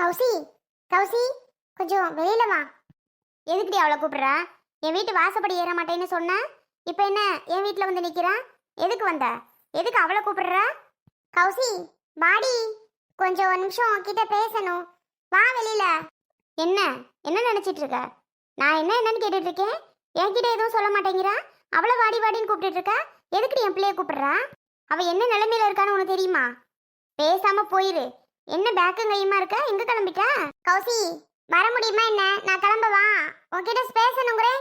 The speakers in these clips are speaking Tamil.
கௌசி கௌசி கொஞ்சம் வெளியில வா. எதுக்குடி அவளை கூப்பிடுறா? என் வீட்டு வாசப்படி ஏற மாட்டேன்னு சொன்ன? இப்போ என்ன என் வீட்டில் வந்து நிற்கிறா எதுக்கு வந்த? எதுக்கு அவளை கூப்பிடுற? கௌசி வாடி. கொஞ்சம் ஒரு நிமிஷம் கிட்ட பேசணும். வா வெளியில. என்ன? என்ன நினச்சிட்டு இருக்க? நான் என்ன என்னன்னு கேட்டுட்டு இருக்கேன்? என்கிட்ட எதுவும் சொல்ல மாட்டேங்கிறா? அவளை வாடி வாடின்னு கூப்பிட்டுட்டு இருக்க? எதுக்குடி என் பிள்ளைய கூப்பிடுறா? அவள் என்ன நிலைமையில இருக்கான்னு உனக்கு தெரியுமா? பேசாமல் போயிரு. என்ன பேக்கும் கையுமா இருக்க? எங்க கிளம்பிட்டா? கௌசி வர முடியுமா என்ன? நான் கிளம்பவா உன்கிட்ட பேசணுங்கிறே.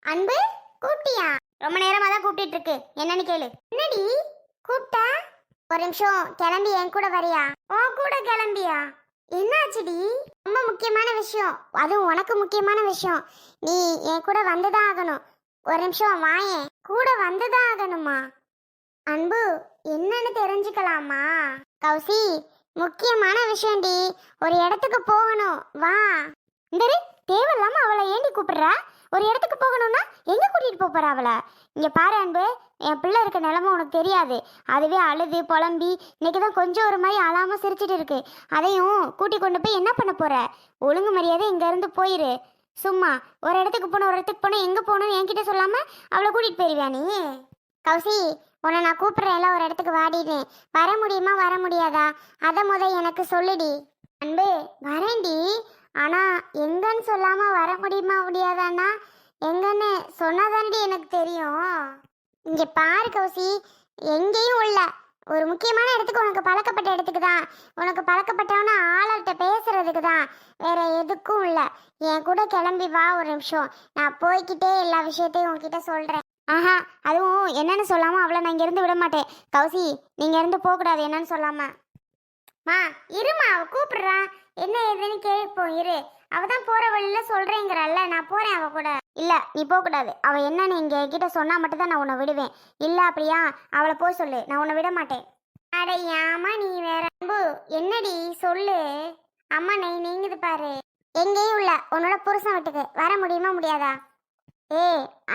அன்பு கூப்பிட்டியா? ரொம்ப நேரமா தான் கூப்பிட்டு இருக்கு என்னன்னு கேளு. என்னடி? கூப்பிட்டா? ஒரு நிமிஷம் கிளம்பி என் கூட வரியா? உன் கூட கிளம்பியா? என்னாச்சுடி? ரொம்ப முக்கியமான விஷயம். அதுவும் உனக்கு முக்கியமான விஷயம். நீ என் கூட வந்துதான் ஆகணும். ஒரு நிமிஷம் வாயேன் கூட வந்துதான் ஆகணுமா? அன்பு என்னன்னு தெரிஞ்சுக்கலாமா? கௌசி முக்கியமான விஷயம்டி. ஒரு இடத்துக்கு போகணும். வா. இந்த தேவையில்லாம அவளை ஏண்டி கூப்பிடுறா? ஒரு இடத்துக்கு போகணும்னா எங்க கூட்டிட்டு போப் போறா அவளை? இங்க பாரு அன்பு என் பிள்ளை இருக்க நிலமை உனக்கு தெரியாது. அதுவே அழுது புலம்பி இன்னைக்கு தான் கொஞ்சம் ஒரு மாதிரி அழாம சிரிச்சிட்டு இருக்கு. அதையும் கூட்டி கொண்டு போய் என்ன பண்ண போற? ஒழுங்கு மரியாதை இங்க இருந்து போயிரு. சும்மா ஒரு இடத்துக்கு போன ஒரு இடத்துக்கு போன எங்க போகணும்னு என்கிட்ட சொல்லாம அவளை கூட்டிட்டு போயிருவியா நீ? கௌசி உன்னை நான் கூப்பிடுறேன்ல ஒரு இடத்துக்கு வாடினேன். வர முடியுமா வர முடியாதா? அதை முத எனக்கு சொல்லுடி. அன்பு வரேன்டி. ஆனா எங்கன்னு சொல்லாம வர முடியுமா முடியாதான்னா எங்கன்னு சொன்னாதான்டி எனக்கு தெரியும். இங்கே பாரு கௌசி எங்கேயும் உள்ள. ஒரு முக்கியமான இடத்துக்கு உனக்கு பழக்கப்பட்ட இடத்துக்கு தான். உனக்கு பழக்கப்பட்டவன ஆளாட்ட பேசுறதுக்கு தான். வேற எதுக்கும் இல்லை என் கூட கிளம்பி வா ஒரு நிமிஷம். நான் போய்க்கிட்டே எல்லா விஷயத்தையும் உன்கிட்ட சொல்றேன். ஆஹா அதுவும் என்னன்னு சொல்லாமல் அவளை நான் இங்கேருந்து விட மாட்டேன். கௌசி நீங்கள் இருந்து போகக்கூடாது என்னன்னு சொல்லாம. மா இருமா அவள் கூப்பிடுறா. என்ன ஏதுன்னு கேட்போம் இரு. அவள் தான் போகிற வழியில சொல்கிறேங்கிறல்ல நான் போகிறேன் அவள் கூட. இல்லை நீ போகக்கூடாது. அவள் என்னன்னு இங்க என்கிட்ட சொன்னால் மட்டும்தான் நான் உன்னை விடுவேன். இல்லை அப்படியா அவளை போய் சொல்லு. நான் உன்னை விட மாட்டேன். அட ஏமா நீ வேற என்னடி சொல்லு. அம்மா நெய் நீங்குது பாரு. எங்கேயும் இல்லை. உன்னோட புருஷன் வீட்டுக்கு. வர முடியுமா முடியாதா? ஏ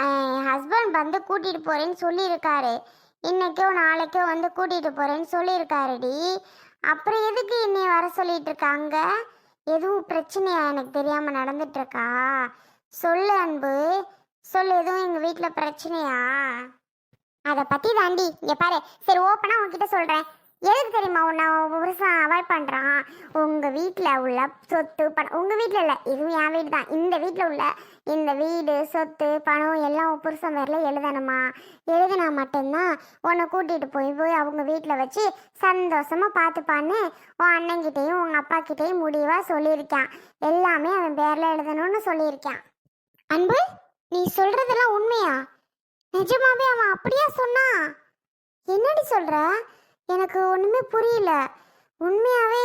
என் ஹஸ்பண்ட் வந்து கூட்டிட்டு போறேன்னு சொல்லியிருக்காரு. இன்னைக்கோ நாளைக்கோ வந்து கூட்டிட்டு போறேன்னு சொல்லியிருக்காருடி. அப்புறம் எதுக்கு என்னை வர சொல்லிட்டு இருக்காங்க எதுவும் பிரச்சனையா? எனக்கு தெரியாம நடந்துட்டு இருக்கா சொல்லு அன்பு. சொல்லு எதுவும் எங்க வீட்டில் பிரச்சனையா? அதை பத்தி தாண்டி இங்க பாரு. சரி ஓப்பனா உங்ககிட்ட சொல்றேன். எதுக்கு தெரியுமா? உன்னை உன் புருஷன் அவாய்ட் பண்ணுறான் உங்கள் வீட்டில் உள்ள சொத்து பணம் உங்கள் வீட்டில் இல்லை இதுவும் என் வீடு தான். இந்த வீட்டில் உள்ள இந்த வீடு சொத்து பணம் எல்லாம் உன் புருஷன் பேர்ல எழுதணுமா? எழுதினா மட்டும்தான் உன்னை கூட்டிகிட்டு போய் போய் அவங்க வீட்டில் வச்சு சந்தோஷமாக பார்த்துப்பான்னு உன் அண்ணன்கிட்டயும் உங்கள் அப்பா முடிவாக முடிவா சொல்லியிருக்கான். எல்லாமே அவன் பேரில் எழுதணும்னு சொல்லியிருக்கான். அன்பு நீ சொல்கிறதெல்லாம் உண்மையா? நிஜமாவே அவன் அப்படியா சொன்னா என்னடி சொல்கிற எனக்கு ஒண்ணுமே புரியல. உண்மையாவே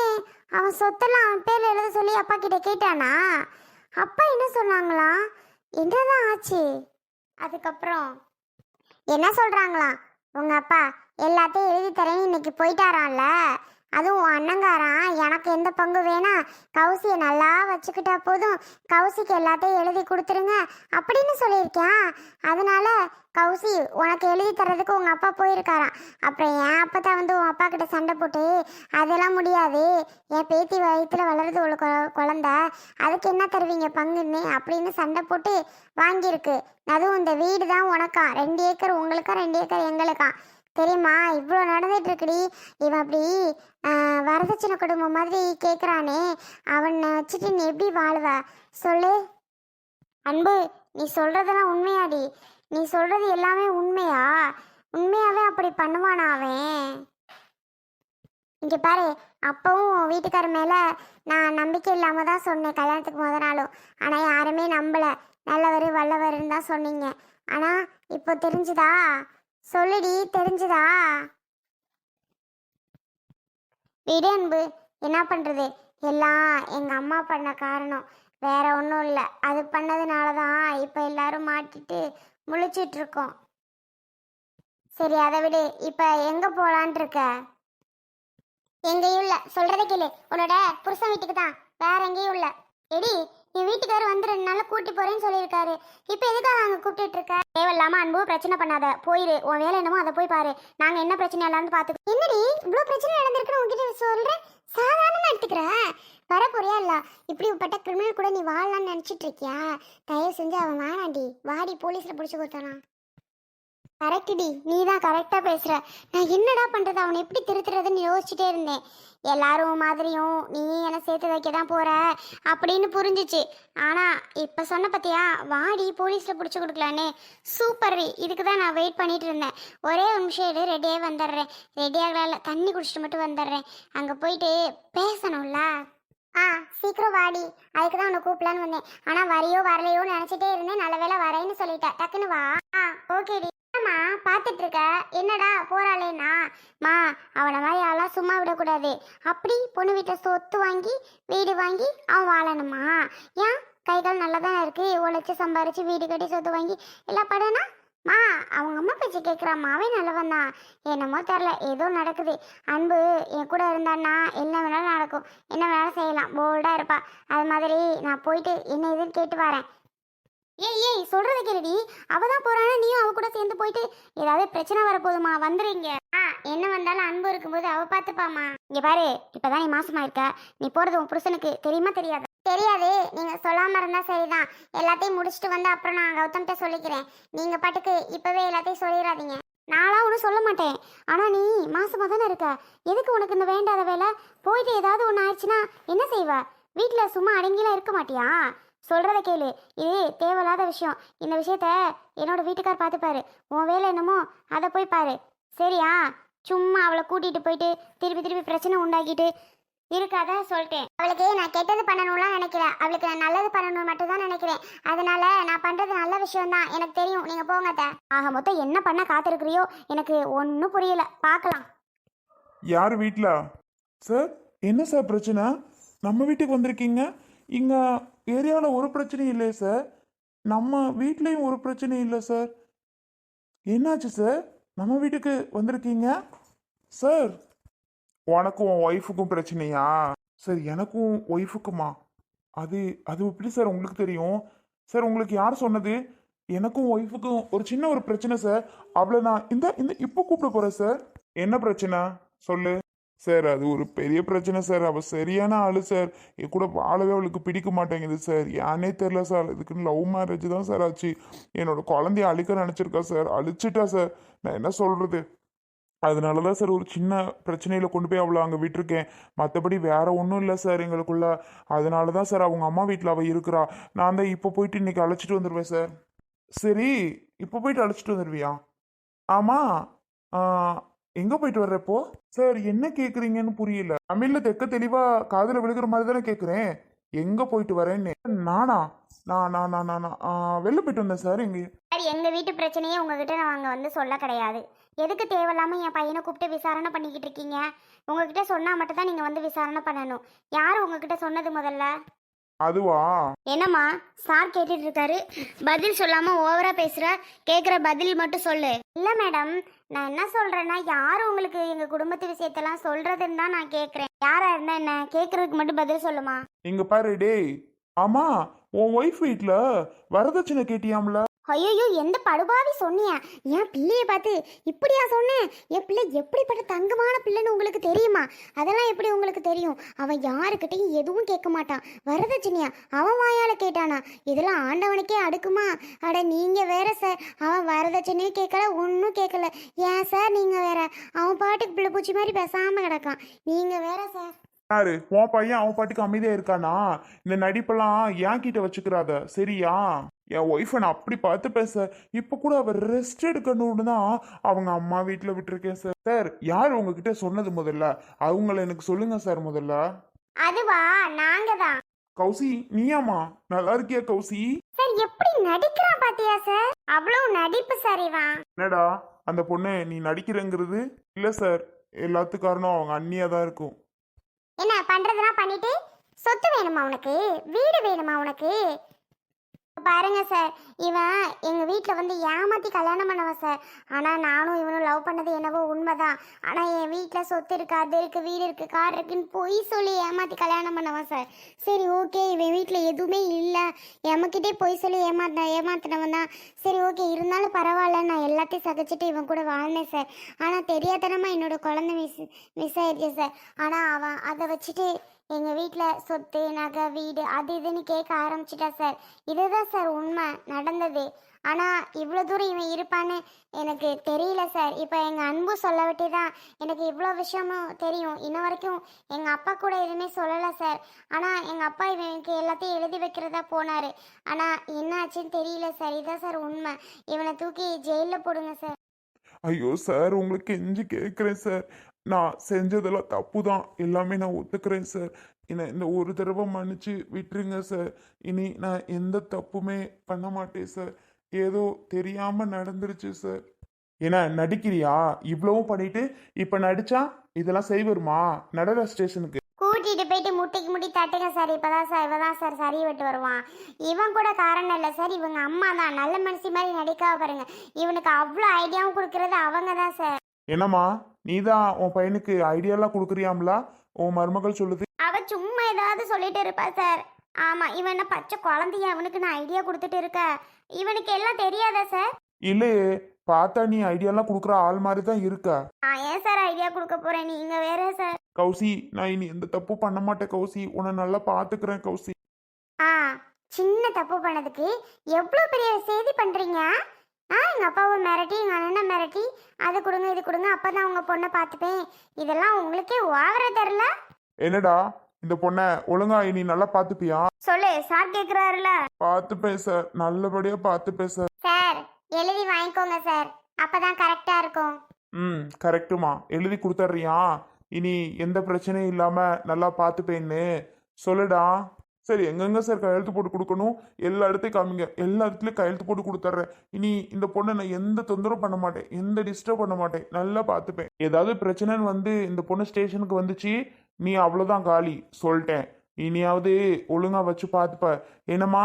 அவன் சொத்தெல்லாம் அவன் பேர்ல எழுத சொல்லி அப்பா கிட்ட கேட்டானா? அப்பா என்ன சொன்னாங்களா? என்னதான் ஆச்சு? அதுக்கப்புறம் என்ன சொல்றாங்களா உங்க அப்பா எல்லாத்தையும் எழுதி தரேன்னு இன்னைக்கு போயிட்டாரான்ல அதுவும் உன் அண்ணங்காரான் எனக்கு எந்த பங்கு வேணா? கௌசியை நல்லா வச்சுக்கிட்டா போதும். கௌசிக்கு எல்லாத்தையும் எழுதி கொடுத்துருங்க அப்படின்னு சொல்லியிருக்கேன் அதனால கௌசி உனக்கு எழுதி தரதுக்கு உங்கள் அப்பா போயிருக்காராம். அப்புறம் என் அப்பா வந்து உன் அப்பா கிட்ட சண்டை போட்டு அதெல்லாம் முடியாது. என் பேத்தி வயிற்றில் வளருது ஒரு குழந்த. அதுக்கு என்ன தருவீங்க பங்குன்னு? அப்படின்னு சண்டை போட்டு வாங்கியிருக்கு. அதுவும் இந்த வீடு தான் உனக்கா. ரெண்டு ஏக்கர் உங்களுக்கா? ரெண்டு ஏக்கர் எங்களுக்கா? தெரியுமா இவ்வளோ நடந்துட்டு இருக்குடி இவன் அப்படி வரதட்சணை குடும்பம் மாதிரி கேட்குறானே அவனை வச்சுட்டு நீ எப்படி வாழ்வ? சொல்லு. அன்பு நீ சொல்றதெல்லாம் உண்மையாடி. நீ சொல்றது எல்லாமே உண்மையா? உண்மையாவே அப்படி பண்ணுவானா அவன்? இங்க பாரு அப்பவும் வீட்டுக்கார மேல நான் நம்பிக்கை இல்லாம தான் சொன்னேன் கல்யாணத்துக்கு முத நாளும். ஆனா யாருமே நம்பல. நல்லவர் வல்லவர்னு தான் சொன்னீங்க. ஆனா இப்போ தெரிஞ்சுதா? சொல்லுடி தெரிஞ்சுதா? விடு அன்பு என்ன பண்றது? எல்லாம் எங்க அம்மா பண்ண காரணம். வேற ஒன்றும் இல்லை. அது பண்ணதுனால தான் இப்போ எல்லாரும் மாட்டிட்டு முழிச்சிட்டு இருக்கோம் சரி அதை விடு. இப்போ எங்க போகலான்ட்டு இருக்க எங்கேயும் இல்லை. சொல்றதை கேளு. உன்னோட புருஷன் வீட்டுக்கு தான் வேற எங்கேயும் இல்லை. எடி என் வீட்டுக்காரர் வந்து ரெண்டு நாள் கூட்டி போறேன்னு சொல்லியிருக்காரு. இப்போ எதுக்காக அங்கே கூப்பிட்டுட்டு இருக்க? தேவையில்லாம அன்பு பிரச்சனை பண்ணாத. போயிரு. உன் வேலை என்னமோ அதை போய் பாரு. நாங்க என்ன பிரச்சனை இல்லாமல் பாத்துக்கோ என்னடி? இவ்வளோ பிரச்சனை நடந்திருக்குன்னு உங்ககிட்ட சொல்றேன். சாதாரணமா எடுத்துக்கிற? வரப்போறியா இல்ல? இப்படிப்பட்ட கிரிமினல் கூட நீ வாழலாம்னு நினைச்சிட்டு இருக்கியா? தயவு செஞ்சு அவன் வேணாண்டி. வாடி போலீஸ்ல பிடிச்சி கொடுத்தானா கரெக்டுடி நீ தான் கரெக்டாக பேசுகிற நான் என்னடா பண்ணுறது அவனை எப்படி திருத்துறதுன்னு யோசிச்சுட்டே இருந்தேன். எல்லாரும் மாதிரியும் நீ என்னை சேர்த்து வைக்க தான் போகிற அப்படின்னு புரிஞ்சிச்சு. ஆனால் இப்போ சொன்ன பத்தியா வாடி போலீஸில் பிடிச்சி கொடுக்கலான்னு. சூப்பர் இதுக்கு தான் நான் வெயிட் பண்ணிட்டு இருந்தேன். ஒரே ஒரு நிமிஷம் எடு ரெடியாக வந்துடுறேன். ரெடியாகல தண்ணி குடிச்சிட்டு மட்டும் வந்துடுறேன். அங்கே போயிட்டு பேசணும்ல? ஆ சீக்கிரம் வாடி. அதுக்கு தான் உன்னை கூப்பிடலான்னு வந்தேன். ஆனால் வரையோ வரலையோ நினச்சிட்டே இருந்தேன். நல்ல வேளை வரேன்னு சொல்லிட்டேன். டக்குன்னு வா. ஆ ஓகேடி அம்மா பார்த்துட்டு இருக்க என்னடா போறாளேனா மா அவனை மாதிரி ஆளாம் சும்மா விடக்கூடாது. அப்படி பொண்ணு வீட்டை சொத்து வாங்கி வீடு வாங்கி அவன் வாழணுமா? ஏன்? கை கால் நல்லா தான் இருக்கு? உழைச்சி சம்பாரிச்சு வீடு கட்டி சொத்து வாங்கி எல்லாம் படனா? மா அவங்க அம்மா பேச்சு கேட்குறாம்மா அவன் நல்லவன் தான். என்னமோ தெரில ஏதோ நடக்குது. அன்பு என் கூட இருந்தான்னா என்ன வேணாலும் நடக்கும். என்ன வேணாலும் செய்யலாம். போல்டாக இருப்பா. அது மாதிரி நான் போயிட்டு என்ன ஏதுன்னு கேட்டு வரேன். ஏய் ஏய் சொல்றத கேளுடி. அவ தான் போறானா நீயும் அவ கூட சேர்ந்து போயிட்டு ஏதாவது பிரச்சனை வரப்போகுதுமா? வந்துருங்க ஆ என்ன வந்தாலும் அன்பு இருக்கும்போது அவ பார்த்துப்பாமா இங்க பாரு இப்பதான் நீ மாசமா இருக்க நீ போறது உன் புருஷனுக்கு தெரியுமா தெரியாது? தெரியாது. நீங்க சொல்லாம இருந்தா சரிதான். எல்லாத்தையும் முடிச்சுட்டு வந்து அப்புறம் நான் கௌதம்கிட்ட சொல்லிக்கிறேன். நீங்க பாட்டுக்கு இப்பவே எல்லாத்தையும் சொல்லிடாதீங்க நான்லாம் ஒன்றும் சொல்ல மாட்டேன். ஆனால் நீ மாசமாக தானே இருக்க. எதுக்கு உனக்கு இந்த வேண்டாத வேலை? போயிட்டு ஏதாவது ஒன்று ஆயிடுச்சுன்னா என்ன செய்வ? வீட்டில் சும்மா அடங்கிலாம் இருக்க மாட்டியா? சொல்கிறத கேளு. இது தேவையில்லாத விஷயம். இந்த விஷயத்த என்னோட வீட்டுக்கார் பார்த்துப்பாரு உன் வேலை என்னமோ அதை போய் பாரு. சரியா? சும்மா அவளை கூட்டிகிட்டு போயிட்டு திருப்பி திருப்பி பிரச்சனை உண்டாக்கிட்டு இருக்காத சொல்லிட்டேன். அவளுக்கு நான் கெட்டது பண்ணணும்லாம் நினைக்கிறேன் அவளுக்கு நான் நல்லது பண்ணணும் மட்டும் தான் நினைக்கிறேன். அதனால நான் பண்றது நல்ல விஷயம் தான் எனக்கு தெரியும். நீங்க போங்க ஆக மொத்தம் என்ன பண்ண காத்திருக்கிறியோ? எனக்கு ஒன்றும் புரியல. பார்க்கலாம் யார் வீட்டில் சார் என்ன சார் பிரச்சனை? நம்ம வீட்டுக்கு வந்திருக்கீங்க? இங்கே ஏரியாவில் ஒரு பிரச்சனையும் இல்லையே சார். நம்ம வீட்லேயும் ஒரு பிரச்சனையும் இல்லை சார். என்னாச்சு சார்? நம்ம வீட்டுக்கு வந்திருக்கீங்க? சார் உனக்கும் உன் ஒய்ஃபுக்கும் பிரச்சனையா? சார் எனக்கும் ஒய்ஃபுக்குமா அது அது எப்படி சார் உங்களுக்கு தெரியும்? சார் உங்களுக்கு யார் சொன்னது? எனக்கும் ஒய்ஃபுக்கும் ஒரு சின்ன ஒரு பிரச்சனை சார். அவ்வளோ நான் இந்த இந்த இப்போ கூப்பிட போகிறேன் சார். என்ன பிரச்சனை? சொல்லு. சார் அது ஒரு பெரிய பிரச்சனை சார். அவள் சரியான ஆள் சார். என் கூட வாழவே அவளுக்கு பிடிக்க மாட்டேங்குது சார். யானே தெரில சார். இதுக்குன்னு லவ் மேரேஜ் தான் சார் ஆச்சு. என்னோட குழந்தைய அழிக்க நினச்சிருக்கா சார். அழிச்சிட்டா சார். நான் என்ன சொல்கிறது அதனால தான் சார் ஒரு சின்ன பிரச்சனையில் கொண்டு போய் அவளை அங்கே விட்டுருக்கேன். மற்றபடி வேற ஒன்றும் இல்லை சார் எங்களுக்குள்ள. அதனால தான் சார் அவங்க அம்மா வீட்டில் அவள் இருக்கிறா. நான் தான் இப்போ போயிட்டு இன்றைக்கி அழைச்சிட்டு வந்துடுவேன் சார். சரி இப்போ போயிட்டு அழைச்சிட்டு வந்துடுவியா ஆமாம் எங்கே போயிட்டு வர்றப்போ? சார் என்ன கேட்குறீங்கன்னு புரியல. தமிழில் தெக்க தெளிவாக காதில் விழுகிற மாதிரி தானே கேட்குறேன் எங்கே போயிட்டு வரேன்னு. நானா? நான் நான் நான் நான் ஆ, வெளில போயிட்டு வந்தேன் சார் எங்கே சார் எங்கள் வீட்டு பிரச்சனையே உங்ககிட்ட நான் வந்து சொல்ல கிடையாது. எதுக்கு தேவையில்லாமல் என் பையனை கூப்பிட்டு விசாரணை பண்ணிக்கிட்டு இருக்கீங்க? உங்ககிட்ட சொன்னால் மட்டும் தான் நீங்கள் வந்து விசாரணை பண்ணணும். யார் உங்ககிட்ட சொன்னது முதல்ல? அதுவா? என்னம்மா சார் கேட்டுட்டு இருக்காரு பதில் சொல்லாம ஓவரா பேசுற கேக்குற பதில் மட்டும் சொல்லு. இல்ல மேடம் நான் என்ன சொல்றேன்னா யார் உங்களுக்கு எங்க குடும்பத்து விஷயத்தெல்லாம் சொல்றதுன்னு தான் நான் கேக்குறேன். யாரா இருந்தா என்ன? கேக்குறதுக்கு மட்டும் பதில் சொல்லுமா? இங்கே பாரு டேய். ஆமா உன் ஒய்ஃப் வீட்டில் வரதட்சணை கேட்டியாம்ல? ஐயோ எந்த படுபாவி சொன்னியா? என் பிள்ளைய பார்த்து இப்படியா சொன்னேன் என் பிள்ளை எப்படிப்பட்ட தங்கமான பிள்ளைன்னு உங்களுக்கு தெரியுமா? அதெல்லாம் எப்படி உங்களுக்கு தெரியும்? அவன் யாருக்கிட்டையும் எதுவும் கேட்க மாட்டான். வரதட்சணையா? அவன் வாயால் கேட்டானா? இதெல்லாம் ஆண்டவனுக்கே அடுக்குமா? அட நீங்கள் வேற சார். அவன் வரதட்சணையும் கேட்கல ஒன்றும் கேட்கல. ஏன் சார் நீங்கள் வேற? அவன் பாட்டுக்கு பிள்ளை பூச்சி மாதிரி பேசாமல் கிடக்கான். நீங்கள் வேற சார். யாரு? உன் பையன் அவன் பாட்டுக்கு அமைதியா இருக்கானா? இந்த நடிப்பெல்லாம் என் கிட்ட வச்சுக்கிறாத. சரியா? என் ஒய்ஃபை நான் அப்படி பார்த்து பேச இப்போ கூட அவ ரெஸ்ட் எடுக்கணும்னு தான் அவங்க அம்மா வீட்டில் விட்டுருக்கேன் சார் சார் யார் உங்ககிட்ட சொன்னது முதல்ல? அவங்கள எனக்கு சொல்லுங்க சார் முதல்ல. அதுவா? நாங்க தான். கௌசி நீயாம்மா? நல்லா இருக்கியா கௌசி? சார் எப்படி நடிக்கிறான் பாத்தியா சார் அவ்வளவு நடிப்பு சரிவா என்னடா அந்த பொண்ணு நீ நடிக்கிறேங்கிறது? இல்லை சார் எல்லாத்துக்கும் காரணம் அவங்க அண்ணியாக தான் இருக்கும். என்ன பண்றதெல்லாம் பண்ணிட்டு சொத்து வேணுமா உனக்கு? வீடு வேணுமா உனக்கு? பாருங்க சார். இவன் எங்க வீட்டில் வந்து ஏமாத்தி கல்யாணம் பண்ணவன் சார். ஆனா நானும் இவனும் லவ் பண்ணது என்னவோ உண்மைதான். ஆனா என் வீட்டில் சொத்து இருக்கு அது இருக்கு வீடு இருக்கு கார் இருக்குன்னு பொய் சொல்லி ஏமாத்தி கல்யாணம் பண்ணவன் சார். சரி ஓகே இவன் வீட்டில் எதுவுமே இல்லை. எமக்கிட்டே பொய் சொல்லி ஏமாத்த ஏமாத்தினவன் தான். சரி ஓகே இருந்தாலும் பரவாயில்ல. நான் எல்லாத்தையும் சகிச்சுட்டு இவன் கூட வாழ்ந்தேன் சார். ஆனால் தெரியாதனமா என்னோட குழந்தை மிஸ் மிஸ் ஆயிடுச்சு சார். ஆனால் அவன் அதை வச்சுட்டு எங்கள் வீட்டில் சொத்து நகை வீடு அது இதுன்னு கேட்க ஆரம்பிச்சிட்டா சார். இதுதான் சார் உண்மை நடந்தது. ஆனால் இவ்வளோ தூரம் இவன் இருப்பான்னு எனக்கு தெரியல சார். இப்போ எங்கள் அன்பு சொல்ல விட்டு தான் எனக்கு இவ்வளோ விஷயமும் தெரியும். இன்ன வரைக்கும் எங்கள் அப்பா கூட எதுவுமே சொல்லலை சார். ஆனால் எங்கள் அப்பா இவனுக்கு எல்லாத்தையும் எழுதி வைக்கிறதா போனார். ஆனால் என்ன ஆச்சுன்னு தெரியல சார். இதுதான் சார் உண்மை. இவனை தூக்கி ஜெயிலில் போடுங்க சார். ஐயோ சார் உங்களுக்கு கெஞ்சி கேட்குறேன் சார். நான் செஞ்சதெல்லாம் தப்பு தான் எல்லாமே நான் ஒத்துக்கிறேன் சார் என்னை இந்த ஒரு தடவை மன்னிச்சு விட்டுருங்க சார் இனி நான் எந்த தப்புமே பண்ண மாட்டேன் சார் ஏதோ தெரியாம நடந்துருச்சு சார் என்ன நடிக்கிறியா? இவ்வளவும் பண்ணிட்டு இப்ப நடிச்சா இதெல்லாம் செய்வருமா? நடன ஸ்டேஷனுக்கு கூட்டிட்டு போயிட்டு முட்டிக்கு முட்டி தட்டுங்க சார் இப்பதான் சார் இவன் தான் சார் சரி விட்டு வருவான். இவன் கூட காரணம் இல்லை சார் இவங்க அம்மா தான். நல்ல மனுஷி மாதிரி நடிக்காம பாருங்க. இவனுக்கு அவ்வளோ ஐடியாவும் கொடுக்கறது அவங்க தான் சார் என்னம்மா? நீ தான் உன் பையனுக்கு ஐடியாலாம் கொடுக்குறியாம்ல? உன் மருமகள் சொல்லுது. அவ சும்மா ஏதாவது சொல்லிட்டு இருப்பா சார் ஆமா இவன் என்ன பச்சை குழந்தைய? அவனுக்கு நான் ஐடியா கொடுத்துட்டு இருக்க? இவனுக்கு எல்லாம் தெரியாதா சார் இல்லையே பார்த்தா நீ ஐடியாலாம் கொடுக்குற ஆள் மாதிரி தான் இருக்க. நான் ஏன் சார் ஐடியா கொடுக்க போறேன் நீங்க வேற சார் கௌசி நான் இனி எந்த தப்பு பண்ண மாட்டேன் கௌசி. உன்னை நல்லா பார்த்துக்கிறேன் கௌசி. ஆ சின்ன தப்பு பண்ணதுக்கு எவ்வளோ பெரிய செய்தி பண்றீங்க? ஆ எங்கள் அப்பாவை மிரட்டி எங்கள் அண்ணனை மிரட்டி அது கொடுங்க இது கொடுங்க அப்போ தான் உங்கள் பொண்ணை பார்த்துப்பேன். இதெல்லாம் உங்களுக்கே ஓவர தெரில? என்னடா இந்த பொண்ணை ஒழுங்கா இனி நல்லா பார்த்துப்பியா? சொல்லு சார் கேட்குறாருல பார்த்துப்பேன் சார் நல்லபடியா பார்த்துப்பேன் சார் சார் எழுதி வாங்கிக்கோங்க சார் அப்போ தான் கரெக்டாக இருக்கும். ம் கரெக்டுமா எழுதி கொடுத்துட்றியா? இனி எந்த பிரச்சனையும் இல்லாம நல்லா பார்த்துப்பேன்னு. சொல்லுடா. சரி எங்கெங்க சார் கையெழுத்து போட்டு கொடுக்கணும்? எல்லா இடத்தையும் காமிங்க. எல்லா இடத்துலையும் கையெழுத்து போட்டு கொடுத்துட்றேன் இனி இந்த பொண்ணை நான் எந்த தொந்தரவும் பண்ண மாட்டேன். எந்த டிஸ்டர்ப் பண்ண மாட்டேன். நல்லா பார்த்துப்பேன். ஏதாவது பிரச்சனைன்னு வந்து இந்த பொண்ணு ஸ்டேஷனுக்கு வந்துச்சு நீ அவ்வளோதான் காலி. சொல்லிட்டேன். இனியாவது ஒழுங்காக வச்சு பார்த்துப்ப. என்னம்மா?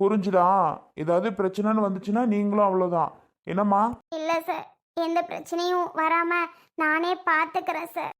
புரிஞ்சுதா? ஏதாவது பிரச்சனைன்னு வந்துச்சுன்னா நீங்களும் அவ்வளோதான் என்னம்மா? இல்லை சார் எந்த பிரச்சனையும் வராமல் நானே பார்த்துக்கிறேன் சார்